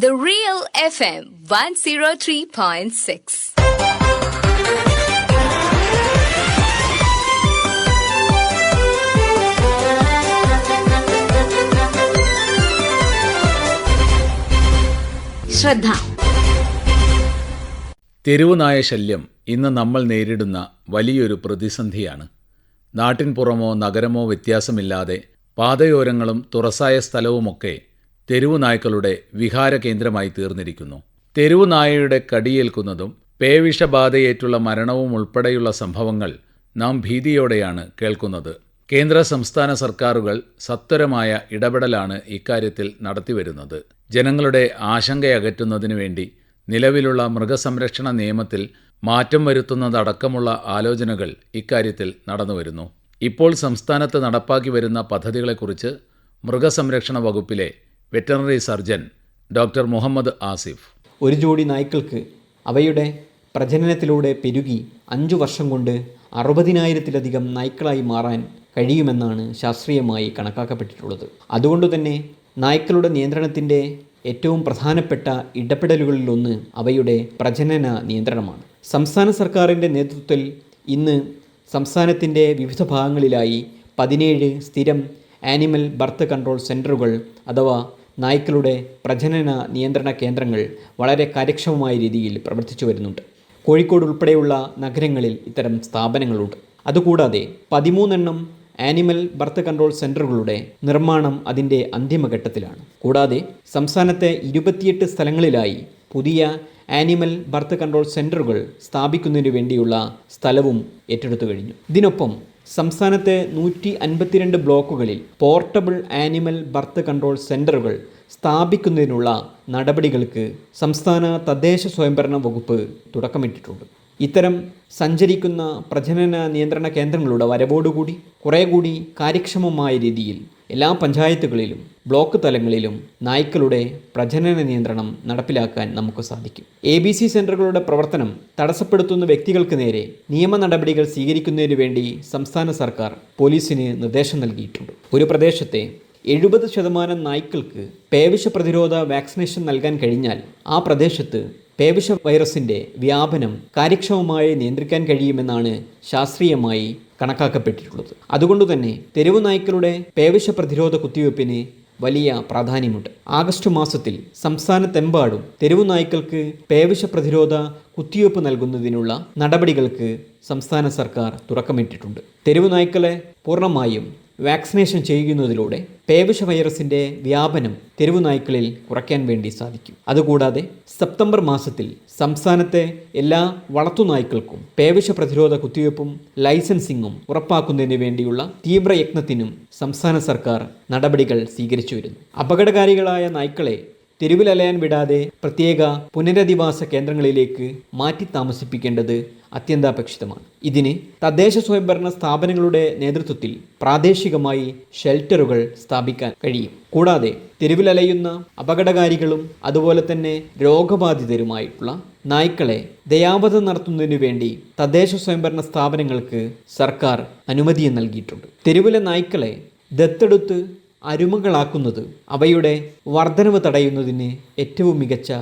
The Real FM 103.6. ശ്രദ്ധ തെരുവുനായ ശല്യം ഇന്ന് നമ്മൾ നേരിടുന്ന വലിയൊരു പ്രതിസന്ധിയാണ് നാട്ടിൻ പുറമോ നഗരമോ വ്യത്യാസമില്ലാതെ പാതയോരങ്ങളും തുറസായ സ്ഥലവുമൊക്കെ തെരുവുനായ്ക്കളുടെ വിഹാര കേന്ദ്രമായി തീർന്നിരിക്കുന്നു. തെരുവുനായയുടെ കടിയേൽക്കുന്നതും പേവിഷബാധയേറ്റുള്ള മരണവും ഉൾപ്പെടെയുള്ള സംഭവങ്ങൾ നാം ഭീതിയോടെയാണ് കേൾക്കുന്നത്. കേന്ദ്ര സംസ്ഥാന സർക്കാരുകൾ സത്വരമായ ഇടപെടലാണ് ഇക്കാര്യത്തിൽ നടത്തിവരുന്നത്. ജനങ്ങളുടെ ആശങ്കയകറ്റുന്നതിനു വേണ്ടി നിലവിലുള്ള മൃഗസംരക്ഷണ നിയമത്തിൽ മാറ്റം വരുത്തുന്നതടക്കമുള്ള ആലോചനകൾ ഇക്കാര്യത്തിൽ നടന്നുവരുന്നു. ഇപ്പോൾ സംസ്ഥാനത്ത് നടപ്പാക്കി വരുന്ന പദ്ധതികളെക്കുറിച്ച് മൃഗസംരക്ഷണ വകുപ്പിലെ veterinary surgeon doctor Muhammad Asif. ഒരു ജോഡി നായ്ക്കൾക്ക് അവയുടെ പ്രജനനത്തിലൂടെ പെരുകി അഞ്ചു വർഷം കൊണ്ട് അറുപതിനായിരത്തിലധികം നായ്ക്കളായി മാറാൻ കഴിയുമെന്നാണ് ശാസ്ത്രീയമായി കണക്കാക്കപ്പെട്ടിട്ടുള്ളത്. അതുകൊണ്ടുതന്നെ നായ്ക്കളുടെ നിയന്ത്രണത്തിന്റെ ഏറ്റവും പ്രധാനപ്പെട്ട ഇടപെടലുകളിലൊന്ന് അവയുടെ പ്രജനന നിയന്ത്രണമാണ്. സംസ്ഥാന സർക്കാരിന്റെ നേതൃത്വത്തിൽ ഇന്ന് സംസ്ഥാനത്തിന്റെ വിവിധ ഭാഗങ്ങളിലായി പതിനേഴ് സ്ഥിരം ആനിമൽ ബർത്ത് കൺട്രോൾ സെന്ററുകൾ അഥവാ നായ്ക്കളുടെ പ്രജനന നിയന്ത്രണ കേന്ദ്രങ്ങൾ വളരെ കാര്യക്ഷമമായ രീതിയിൽ പ്രവർത്തിച്ചു വരുന്നുണ്ട്. കോഴിക്കോട് ഉൾപ്പെടെയുള്ള നഗരങ്ങളിൽ ഇത്തരം സ്ഥാപനങ്ങളുണ്ട്. അതുകൂടാതെ പതിമൂന്നെണ്ണം ആനിമൽ ബർത്ത് കൺട്രോൾ സെന്ററുകളുടെ നിർമ്മാണം അതിന്റെ അന്തിമഘട്ടത്തിലാണ്. കൂടാതെ സംസ്ഥാനത്തെ ഇരുപത്തിയെട്ട് സ്ഥലങ്ങളിലായി പുതിയ ആനിമൽ ബർത്ത് കൺട്രോൾ സെന്ററുകൾ സ്ഥാപിക്കുന്നതിനു വേണ്ടിയുള്ള സ്ഥലവും ഏറ്റെടുത്തു കഴിഞ്ഞു. ഇതിനൊപ്പം സംസ്ഥാനത്തെ നൂറ്റി അൻപത്തിരണ്ട് ബ്ലോക്കുകളിൽ പോർട്ടബിൾ ആനിമൽ ബർത്ത് കൺട്രോൾ സെന്ററുകൾ സ്ഥാപിക്കുന്നതിനുള്ള നടപടികൾക്ക് സംസ്ഥാന തദ്ദേശ സ്വയംഭരണ വകുപ്പ് തുടക്കമിട്ടിട്ടുണ്ട്. ഇത്തരം സഞ്ചരിക്കുന്ന പ്രജനന നിയന്ത്രണ കേന്ദ്രങ്ങളുടെ വരവോടുകൂടി കുറേ കൂടി കാര്യക്ഷമമായ രീതിയിൽ എല്ലാ പഞ്ചായത്തുകളിലും ബ്ലോക്ക് തലങ്ങളിലും നായ്ക്കളുടെ പ്രജനന നിയന്ത്രണം നടപ്പിലാക്കാൻ നമുക്ക് സാധിക്കും. എ ബി സി സെന്ററുകളുടെ പ്രവർത്തനം തടസ്സപ്പെടുത്തുന്ന വ്യക്തികൾക്ക് നേരെ നിയമ നടപടികൾ സ്വീകരിക്കുന്നതിനു വേണ്ടി സംസ്ഥാന സർക്കാർ പോലീസിന് നിർദ്ദേശം നൽകിയിട്ടുണ്ട്. ഒരു പ്രദേശത്തെ എഴുപത് ശതമാനം നായ്ക്കൾക്ക് പേവിഷ പ്രതിരോധ വാക്സിനേഷൻ നൽകാൻ കഴിഞ്ഞാൽ ആ പ്രദേശത്ത് പേവിഷ വൈറസിന്റെ വ്യാപനം കാര്യക്ഷമമായി നിയന്ത്രിക്കാൻ കഴിയുമെന്നാണ് ശാസ്ത്രീയമായി കണക്കാക്കപ്പെട്ടിട്ടുള്ളത്. അതുകൊണ്ട് തന്നെ തെരുവു നായ്ക്കളുടെ പേവിഷ പ്രതിരോധ കുത്തിവയ്പ്പിന് വലിയ പ്രാധാന്യമുണ്ട്. ആഗസ്റ്റ് മാസത്തിൽ സംസ്ഥാനത്തെമ്പാടും തെരുവു നായ്ക്കൾക്ക് പേവിഷ പ്രതിരോധ കുത്തിവയ്പ്പ് നൽകുന്നതിനുള്ള നടപടികൾക്ക് സംസ്ഥാന സർക്കാർ തുടക്കമിട്ടിട്ടുണ്ട്. തെരുവു നായ്ക്കളെ പൂർണമായും വാക്സിനേഷൻ ചെയ്യുന്നതിലൂടെ പേവിഷ വൈറസിന്റെ വ്യാപനം തെരുവുനായ്ക്കളിൽ കുറയ്ക്കാൻ വേണ്ടി സാധിക്കും. അതുകൂടാതെ സെപ്റ്റംബർ മാസത്തിൽ സംസ്ഥാനത്തെ എല്ലാ വളർത്തുനായ്ക്കൾക്കും പേവിഷ പ്രതിരോധ കുത്തിവയ്പ്പും ലൈസൻസിങ്ങും ഉറപ്പാക്കുന്നതിന് വേണ്ടിയുള്ള തീവ്രയത്നത്തിനും സംസ്ഥാന സർക്കാർ നടപടികൾ സ്വീകരിച്ചു വരുന്നു. അപകടകാരികളായ നായ്ക്കളെ തെരുവിലലയാൻ വിടാതെ പ്രത്യേക പുനരധിവാസ കേന്ദ്രങ്ങളിലേക്ക് മാറ്റി താമസിപ്പിക്കേണ്ടത് അത്യന്താപേക്ഷിതമാണ്. ഇതിന് തദ്ദേശ സ്വയംഭരണ സ്ഥാപനങ്ങളുടെ നേതൃത്വത്തിൽ പ്രാദേശികമായി ഷെൽട്ടറുകൾ സ്ഥാപിക്കാൻ കഴിയും. കൂടാതെ തെരുവിലലയുന്ന അപകടകാരികളും അതുപോലെ തന്നെ രോഗബാധിതരുമായിട്ടുള്ള നായ്ക്കളെ ദയാവധം നടത്തുന്നതിനു വേണ്ടി തദ്ദേശ സ്വയംഭരണ സ്ഥാപനങ്ങൾക്ക് സർക്കാർ അനുമതിയും നൽകിയിട്ടുണ്ട്. തെരുവിലെ നായ്ക്കളെ ദത്തെടുത്ത് അരുമകളാക്കുന്നത് അവയുടെ വർധനവ് തടയുന്നതിന് ഏറ്റവും മികച്ച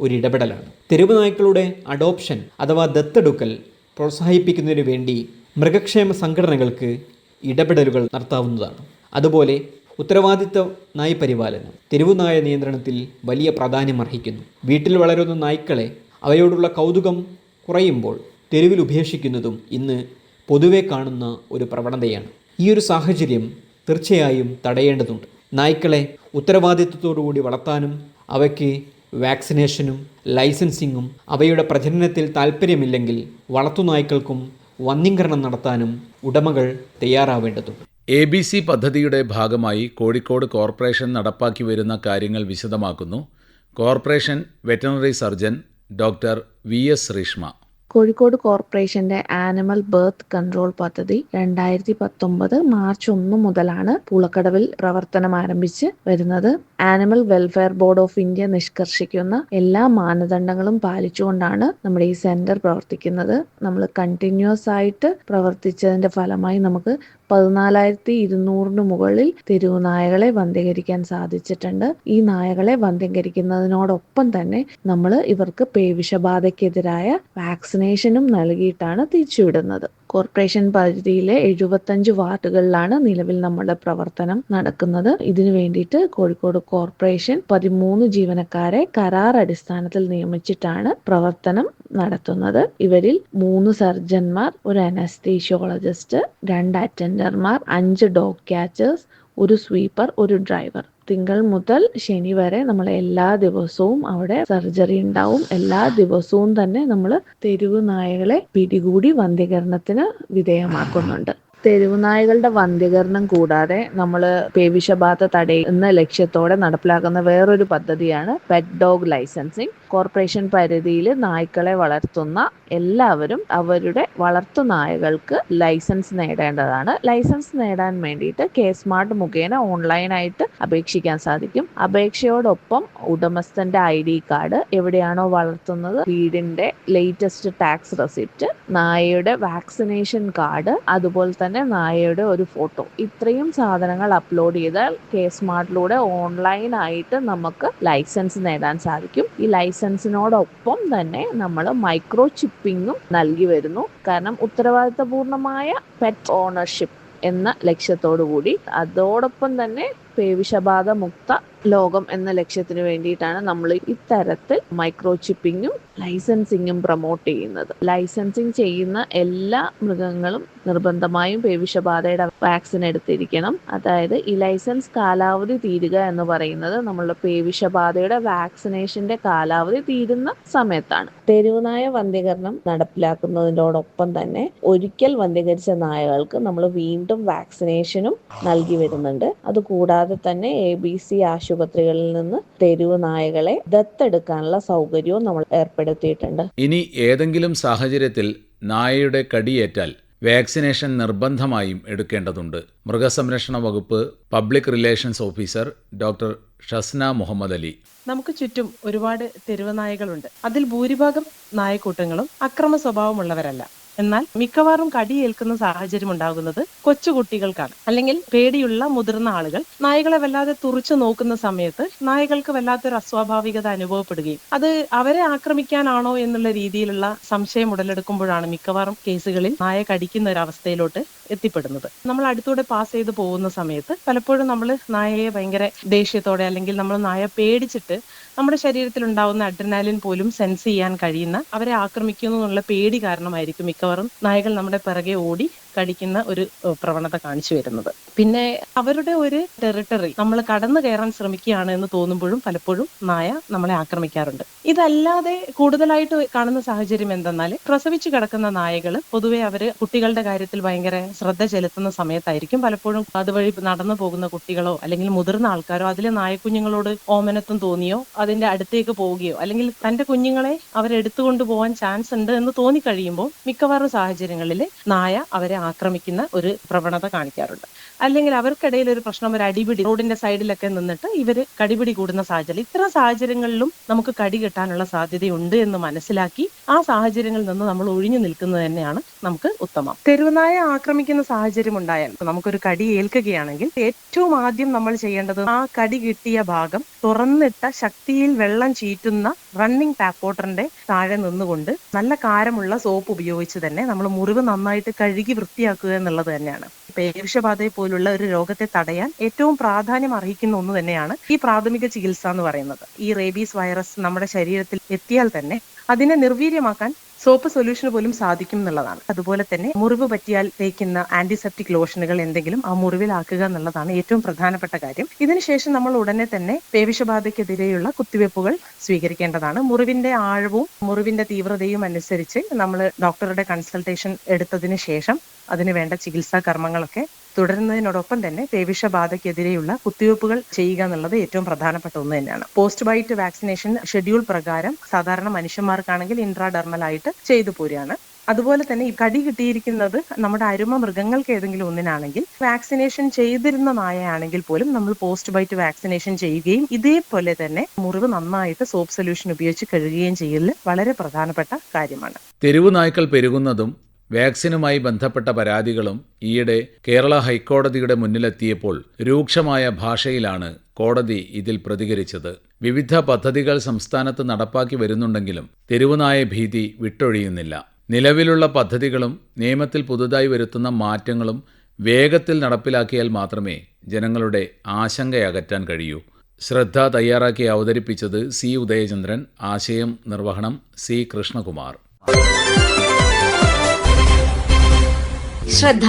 ഒരു ഇടപെടലാണ് തെരുവ് നായ്ക്കളുടെ അഡോപ്ഷൻ അഥവാ ദത്തെടുക്കൽ പ്രോത്സാഹിപ്പിക്കുന്നതിന് വേണ്ടി മൃഗക്ഷേമ സംഘടനകൾക്ക് ഇടപെടലുകൾ നടത്താവുന്നതാണ്. അതുപോലെ ഉത്തരവാദിത്ത നായ് പരിപാലനം തെരുവു നായ നിയന്ത്രണത്തിൽ വലിയ പ്രാധാന്യം അർഹിക്കുന്നു. വീട്ടിൽ വളരുന്ന നായ്ക്കളെ അവയോടുള്ള കൗതുകം കുറയുമ്പോൾ തെരുവിൽ ഉപേക്ഷിക്കുന്നതും ഇന്ന് പൊതുവെ കാണുന്ന ഒരു പ്രവണതയാണ്. ഈ ഒരു സാഹചര്യം തീർച്ചയായും തടയേണ്ടതുണ്ട്. നായ്ക്കളെ ഉത്തരവാദിത്വത്തോടുകൂടി വളർത്താനും അവയ്ക്ക് വാക്സിനേഷനും ലൈസൻസിങ്ങും അവയുടെ പ്രജനനത്തിൽ താൽപ്പര്യമില്ലെങ്കിൽ വളർത്തുനായ്ക്കൾക്കും വന്യീകരണം നടത്താനും ഉടമകൾ തയ്യാറാവേണ്ടതുണ്ട്. എ ബി സി പദ്ധതിയുടെ ഭാഗമായി കോഴിക്കോട് കോർപ്പറേഷൻ നടപ്പാക്കി വരുന്ന കാര്യങ്ങൾ വിശദമാക്കുന്നു. Corporation veterinary surgeon doctor V S Reeshma Kozhikode കോർപ്പറേഷന്റെ ആനിമൽ ബർത്ത് കൺട്രോൾ പദ്ധതി രണ്ടായിരത്തി പത്തൊമ്പത് മാർച്ച് ഒന്ന് മുതലാണ് പൂളക്കടവിൽ പ്രവർത്തനം ആരംഭിച്ച് വരുന്നത്. Animal welfare board of India നിഷ്കർഷിക്കുന്ന എല്ലാ മാനദണ്ഡങ്ങളും പാലിച്ചുകൊണ്ടാണ് നമ്മുടെ ഈ സെന്റർ പ്രവർത്തിക്കുന്നത്. നമ്മൾ കണ്ടിന്യൂസ് ആയിട്ട് പ്രവർത്തിച്ചതിന്റെ ഫലമായി നമുക്ക് പതിനാലായിരത്തി ഇരുന്നൂറിന് മുകളിൽ തെരുവ് നായകളെ വന്ധ്യകരിക്കാൻ സാധിച്ചിട്ടുണ്ട്. ഈ നായകളെ വന്ധീകരിക്കുന്നതിനോടൊപ്പം തന്നെ നമ്മൾ ഇവർക്ക് പേവിഷബാധയ്ക്കെതിരായ വാക്സിനേഷനും നൽകിയിട്ടാണ് തിരിച്ചുവിടുന്നത്. കോർപ്പറേഷൻ പരിധിയിലെ എഴുപത്തഞ്ച് വാർഡുകളിലാണ് നിലവിൽ നമ്മുടെ പ്രവർത്തനം നടക്കുന്നത്. ഇതിനു വേണ്ടിയിട്ട് കോഴിക്കോട് കോർപ്പറേഷൻ പതിമൂന്ന് ജീവനക്കാരെ കരാർ അടിസ്ഥാനത്തിൽ നിയമിച്ചിട്ടാണ് പ്രവർത്തനം നടത്തുന്നത്. ഇവരിൽ മൂന്ന് സർജൻമാർ ഒരു അനസ്തീഷ്യോളജിസ്റ്റ് രണ്ട് അറ്റൻഡർമാർ അഞ്ച് ഡോഗ് ക്യാച്ചേഴ്സ് ഒരു സ്വീപ്പർ ഒരു ഡ്രൈവർ തിങ്കൾ മുതൽ ശനി വരെ നമ്മൾ എല്ലാ ദിവസവും അവിടെ സർജറി ഉണ്ടാവും. എല്ലാ ദിവസവും തന്നെ നമ്മൾ തെരുവ് നായകളെ പിടികൂടി വന്ധ്യകരണത്തിന് വിധേയമാക്കുന്നുണ്ട്. തെരുവ് നായകളുടെ വന്ധ്യകരണം കൂടാതെ നമ്മൾ പേവിഷബാധ തടയുന്ന ലക്ഷ്യത്തോടെ നടപ്പിലാക്കുന്ന വേറൊരു പദ്ധതിയാണ് പെറ്റ് ഡോഗ് ലൈസൻസിങ് കോർപ്പറേഷൻ പരിധിയിൽ നായ്ക്കളെ വളർത്തുന്ന എല്ലാവരും അവരുടെ വളർത്തു നായകൾക്ക് ലൈസൻസ് നേടേണ്ടതാണ്. ലൈസൻസ് നേടാൻ വേണ്ടിയിട്ട് കെ സ്മാർട്ട് മുഖേന ഓൺലൈനായിട്ട് അപേക്ഷിക്കാൻ സാധിക്കും. അപേക്ഷയോടൊപ്പം ഉടമസ്ഥന്റെ ഐ ഡി കാർഡ് എവിടെയാണോ വളർത്തുന്നത് വീടിന്റെ ലേറ്റസ്റ്റ് ടാക്സ് റെസിപ്റ്റ് നായയുടെ വാക്സിനേഷൻ കാർഡ് അതുപോലെ തന്നെ നായയുടെ ഒരു ഫോട്ടോ. ഇത്രയും സാധനങ്ങൾ അപ്ലോഡ് ചെയ്താൽ കെ സ്മാർട്ടിലൂടെ ഓൺലൈനായിട്ട് നമുക്ക് ലൈസൻസ് നേടാൻ സാധിക്കും. ഈ ലൈസൻസിനോടൊപ്പം തന്നെ നമ്മൾ മൈക്രോ ചിപ്പിങ്ങും നൽകി വരുന്നു. കാരണം ഉത്തരവാദിത്തപൂർണമായ പെറ്റ് ഓണർഷിപ്പ് എന്ന ലക്ഷ്യത്തോടു കൂടി അതോടൊപ്പം തന്നെ പേവിഷബാധ മുക്ത ലോകം എന്ന ലക്ഷ്യത്തിന് വേണ്ടിയിട്ടാണ് നമ്മൾ ഇത്തരത്തിൽ മൈക്രോ ചിപ്പിങ്ങും ലൈസൻസിങ്ങും പ്രൊമോട്ട് ചെയ്യുന്നത്. ലൈസൻസിങ് ചെയ്യുന്ന എല്ലാ മൃഗങ്ങളും നിർബന്ധമായും പേവിഷബാധയുടെ വാക്സിൻ എടുത്തിരിക്കണം. അതായത് ഈ ലൈസൻസ് കാലാവധി തീരുക എന്ന് പറയുന്നത് നമ്മളുടെ പേവിഷബാധയുടെ വാക്സിനേഷന്റെ കാലാവധി തീരുന്ന സമയത്താണ്. തെരുവുനായ വന്ധ്യകരണം നടപ്പിലാക്കുന്നതിനോടൊപ്പം തന്നെ ഒരിക്കൽ വന്ധ്യകരിച്ച നായകൾക്ക് നമ്മൾ വീണ്ടും വാക്സിനേഷനും നൽകി വരുന്നുണ്ട്. അതുകൂടാതെ തന്നെ എ ബി സി ആശുപത്രികളിൽ നിന്ന് തെരുവ് നായകളെ ദത്തെടുക്കാനുള്ള സൗകര്യവും നമ്മൾ ഏർപ്പെടുത്തിയിട്ടുണ്ട്. ഇനി ഏതെങ്കിലും സാഹചര്യത്തിൽ നായയുടെ കടിയേറ്റാൽ വാക്സിനേഷൻ നിർബന്ധമായും എടുക്കേണ്ടതുണ്ട്. മൃഗസംരക്ഷണ വകുപ്പ് public relations officer doctor Shasna Muhammad Ali. നമുക്ക് ചുറ്റും ഒരുപാട് തെരുവ് നായകളുണ്ട്. അതിൽ ഭൂരിഭാഗം നായക്കൂട്ടങ്ങളും അക്രമ സ്വഭാവമുള്ളവരല്ല. എന്നാൽ മിക്കവാറും കടിയേൽക്കുന്ന സാഹചര്യം ഉണ്ടാകുന്നത് കൊച്ചുകുട്ടികൾക്കാണ്. അല്ലെങ്കിൽ പേടിയുള്ള മുതിർന്ന ആളുകൾ. നായകളെ വല്ലാതെ തുറച്ചു നോക്കുന്ന സമയത്ത് നായകൾക്ക് വല്ലാത്തൊരു അസ്വാഭാവികത അനുഭവപ്പെടുകയും അത് അവരെ ആക്രമിക്കാനാണോ എന്നുള്ള രീതിയിലുള്ള സംശയം ഉടലെടുക്കുമ്പോഴാണ് മിക്കവാറും കേസുകളിൽ നായ കടിക്കുന്ന ഒരു അവസ്ഥയിലോട്ട് എത്തിപ്പെടുന്നത്. നമ്മൾ അടുത്തൂടെ പാസ് ചെയ്ത് പോകുന്ന സമയത്ത് പലപ്പോഴും നമ്മൾ നായയെ ഭയങ്കര ദേഷ്യത്തോടെ അല്ലെങ്കിൽ നമ്മൾ നായ പേടിച്ചിട്ട് നമ്മുടെ ശരീരത്തിൽ ഉണ്ടാവുന്ന അഡ്രനാലിൻ പോലും സെൻസ് ചെയ്യാൻ കഴിയുന്ന അവരെ ആക്രമിക്കുന്നു എന്നുള്ള പേടി കാരണമായിരിക്കും മിക്കവാറും നായകൾ നമ്മുടെ പിറകെ ഓടി കടിക്കുന്ന ഒരു പ്രവണത കാണിച്ചു വരുന്നത്. പിന്നെ അവരുടെ ഒരു ടെറിട്ടറി നമ്മൾ കടന്നു കയറാൻ ശ്രമിക്കുകയാണ് എന്ന് തോന്നുമ്പോഴും പലപ്പോഴും നായ നമ്മളെ ആക്രമിക്കാറുണ്ട്. ഇതല്ലാതെ കൂടുതലായിട്ട് കാണുന്ന സാഹചര്യം എന്തെന്നാൽ പ്രസവിച്ചു കിടക്കുന്ന നായകൾ പൊതുവെ അവർ കുട്ടികളുടെ കാര്യത്തിൽ ഭയങ്കര ശ്രദ്ധ ചെലുത്തുന്ന സമയത്തായിരിക്കും. പലപ്പോഴും അതുവഴി നടന്നു പോകുന്ന കുട്ടികളോ അല്ലെങ്കിൽ മുതിർന്ന ആൾക്കാരോ അതിലെ നായക്കുഞ്ഞുങ്ങളോട് ഓമനത്വം തോന്നിയോ അതിന്റെ അടുത്തേക്ക് പോവുകയോ അല്ലെങ്കിൽ തന്റെ കുഞ്ഞുങ്ങളെ അവരെടുത്തുകൊണ്ട് പോകാൻ ചാൻസ് ഉണ്ട് എന്ന് തോന്നിക്കഴിയുമ്പോൾ മിക്കവാറും സാഹചര്യങ്ങളിൽ നായ അവരെ ആക്രമിക്കുന്ന ഒരു പ്രവണത കാണിക്കാറുണ്ട്. അല്ലെങ്കിൽ അവർക്കിടയിൽ ഒരു പ്രശ്നം ഒരു അടിപിടി റോഡിന്റെ സൈഡിലൊക്കെ നിന്നിട്ട് ഇവർ കടിപിടി കൂടുന്ന സാഹചര്യം. ഇത്തരം സാഹചര്യങ്ങളിലും നമുക്ക് കടി കിട്ടാനുള്ള സാധ്യതയുണ്ട് എന്ന് മനസ്സിലാക്കി ആ സാഹചര്യങ്ങളിൽ നിന്ന് നമ്മൾ ഒഴിഞ്ഞു നിൽക്കുന്നത് തന്നെയാണ് നമുക്ക് ഉത്തമം. തെരുവുനായ ആക്രമിക്കുന്ന സാഹചര്യം ഉണ്ടായാൽ നമുക്കൊരു കടി ഏൽക്കുകയാണെങ്കിൽ ഏറ്റവും ആദ്യം നമ്മൾ ചെയ്യേണ്ടത് ആ കടി കിട്ടിയ ഭാഗം തുറന്നിട്ട ശക്തിയിൽ വെള്ളം ചീറ്റുന്ന റണ്ണിംഗ് ടാപ്പ് വാട്ടറിന്റെ താഴെ നിന്നുകൊണ്ട് നല്ല കാരമുള്ള സോപ്പ് ഉപയോഗിച്ച് തന്നെ നമ്മൾ മുറിവ് നന്നായിട്ട് കഴുകി വൃത്തിയാക്കുക എന്നുള്ളത് തന്നെയാണ്. പേവിഷബാധയെ പോലുള്ള ഒരു രോഗത്തെ തടയാൻ ഏറ്റവും പ്രാധാന്യം അർഹിക്കുന്ന ഒന്ന് തന്നെയാണ് ഈ പ്രാഥമിക ചികിത്സ എന്ന് പറയുന്നത്. ഈ റേബീസ് വൈറസ് നമ്മുടെ ശരീരത്തിൽ എത്തിയാൽ തന്നെ അതിനെ നിർവീര്യമാക്കാൻ സോപ്പ് സൊല്യൂഷന് പോലും സാധിക്കും എന്നുള്ളതാണ്. അതുപോലെ തന്നെ മുറിവ് പറ്റിയാൽ തേക്കുന്ന ആന്റിസെപ്റ്റിക് ലോഷനുകൾ എന്തെങ്കിലും ആ മുറിവിലാക്കുക എന്നുള്ളതാണ് ഏറ്റവും പ്രധാനപ്പെട്ട കാര്യം. ഇതിനുശേഷം നമ്മൾ ഉടനെ തന്നെ പേവിഷബാധയ്ക്കെതിരെയുള്ള കുത്തിവെപ്പുകൾ സ്വീകരിക്കേണ്ടതാണ്. മുറിവിന്റെ ആഴവും മുറിവിന്റെ തീവ്രതയും അനുസരിച്ച് നമ്മൾ ഡോക്ടറുടെ കൺസൾട്ടേഷൻ എടുത്തതിന് ശേഷം അതിന് വേണ്ട ചികിത്സാ കർമ്മങ്ങളൊക്കെ തുടരുന്നതിനോടൊപ്പം തന്നെ പേവിഷബാധയ്ക്കെതിരെയുള്ള കുത്തിവയ്പ്പുകൾ ചെയ്യുക എന്നുള്ളത് ഏറ്റവും പ്രധാനപ്പെട്ട ഒന്ന് തന്നെയാണ്. പോസ്റ്റ് ബൈറ്റ് വാക്സിനേഷൻ ഷെഡ്യൂൾ പ്രകാരം സാധാരണ മനുഷ്യന്മാർക്കാണെങ്കിൽ ഇൻട്രാഡെർമൽ ആയിട്ട് ചെയ്തു പോരുകയാണ്. അതുപോലെ തന്നെ ഈ കടി കിട്ടിയിരിക്കുന്നത് നമ്മുടെ അരുമ മൃഗങ്ങൾക്ക് ഏതെങ്കിലും ഒന്നിനാണെങ്കിൽ വാക്സിനേഷൻ ചെയ്തിരുന്ന നായയാണെങ്കിൽ പോലും നമ്മൾ പോസ്റ്റ് ബൈറ്റ് വാക്സിനേഷൻ ചെയ്യുകയും ഇതേപോലെ തന്നെ മുറിവ് നന്നായിട്ട് സോപ്പ് സൊല്യൂഷൻ ഉപയോഗിച്ച് കഴുകുകയും ചെയ്യൽ വളരെ പ്രധാനപ്പെട്ട കാര്യമാണ്. തെരുവു നായ്ക്കൾ പെരുകുന്നതും വാക്സിനുമായി ബന്ധപ്പെട്ട പരാതികളും ഈയിടെ കേരള ഹൈക്കോടതിയുടെ മുന്നിലെത്തിയപ്പോൾ രൂക്ഷമായ ഭാഷയിലാണ് കോടതി ഇതിൽ പ്രതികരിച്ചത്. വിവിധ പദ്ധതികൾ സംസ്ഥാനത്ത് നടപ്പാക്കി വരുന്നുണ്ടെങ്കിലും തെരുവുനായ ഭീതി വിട്ടൊഴിയുന്നില്ല. നിലവിലുള്ള പദ്ധതികളും നിയമത്തിൽ പുതുതായി വരുത്തുന്ന മാറ്റങ്ങളും വേഗത്തിൽ നടപ്പിലാക്കിയാൽ മാത്രമേ ജനങ്ങളുടെ ആശങ്കയകറ്റാൻ കഴിയൂ. ശ്രദ്ധ തയ്യാറാക്കി അവതരിപ്പിച്ചത് സി ഉദയചന്ദ്രൻ. ആശയം നിർവഹണം സി കൃഷ്ണകുമാർ. ശ്രദ്ധ